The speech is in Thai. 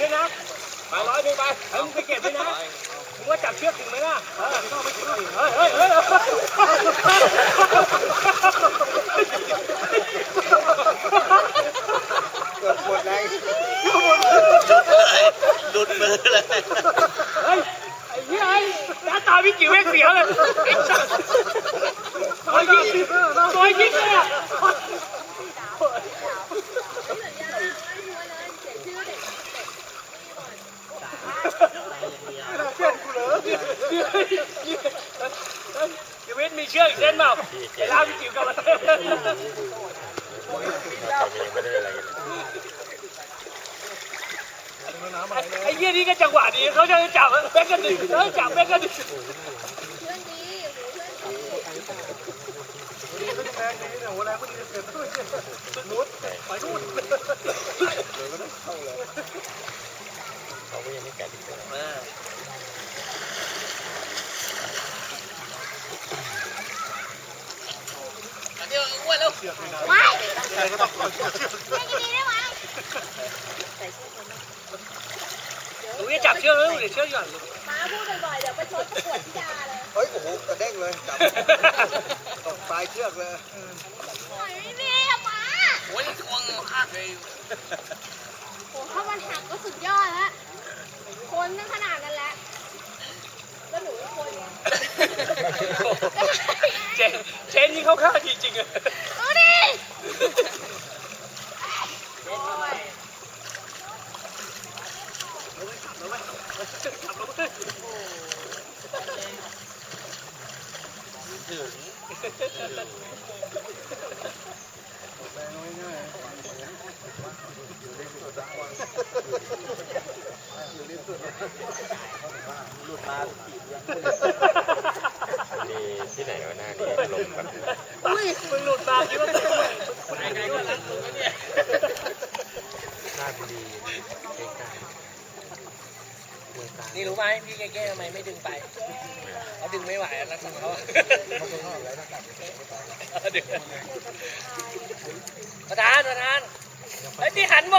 ขึ้นนะไปร้อยหนึ่งไปเฮ้ยมึงไปเก็บด้วยนะมึงว่าจับเชือกถึงไหมล่ะเออต้องไปถึงเฮ้ยเฮ้ยเฮ้ยเกิดปวดแรงหลุดมือเลยเฮ้ยไอ้เหี้ยไอ้หน้าตาพี่จิ๋วแม่งเสียเลยไอ้สัสตัวยิงตัวยิงเลยอะ เชื่อกูเลย ชีวิตมีเชือกอีกเส้นเปล่าไอ้ลากพี่จิ๋วกับไอ้เหี้ยนี่ก็จังหวะดีเขาจะจับแม่งก็ดึงเออจับแม่งก็ดึงแรงดีเนี่ยหัวแรงก็ดีเกิดด้วยนุดไปนู่นเดี๋ย วอ้วนแล้วไม่ใครก็ต้องคอยเชื่อเชื่อไม่กินดีได้ไหมหนูจะจับเชือกแล้วหรือเชือกหย่อนมาพูดบ่อยๆเดี๋ยวไปชดประกวดพิจาเลยเฮ้ยโอ้โหกระเด้งเลยจับตกปลายเชือกเลยปล่อยไม่มีอะมาโอ้ยทวงข้างเลยโอ้ถ้ามันหักก็สุดยอดแล้วคนตั้งขนาดนั้นแล้วแล้วหนูเป็นคนไงเจนเจนนี่เขาฆ่าจริงๆอะ ดูดิโอ้ย นี่ที่ไหนวะหน้านี่ลงกันอุ้ยมึงหลุดมาคิดว่าเป็นอะไรไกลๆก็รักมึงนะเนี่ยหน้าบุรีใกล้ นี่รู้ไหมพี่แก้ๆทำไมไม่ดึงไปเขาดึงไม่ไหวอะนักของเขาอะดึงประธานประธานไอ้ยที่หันมอง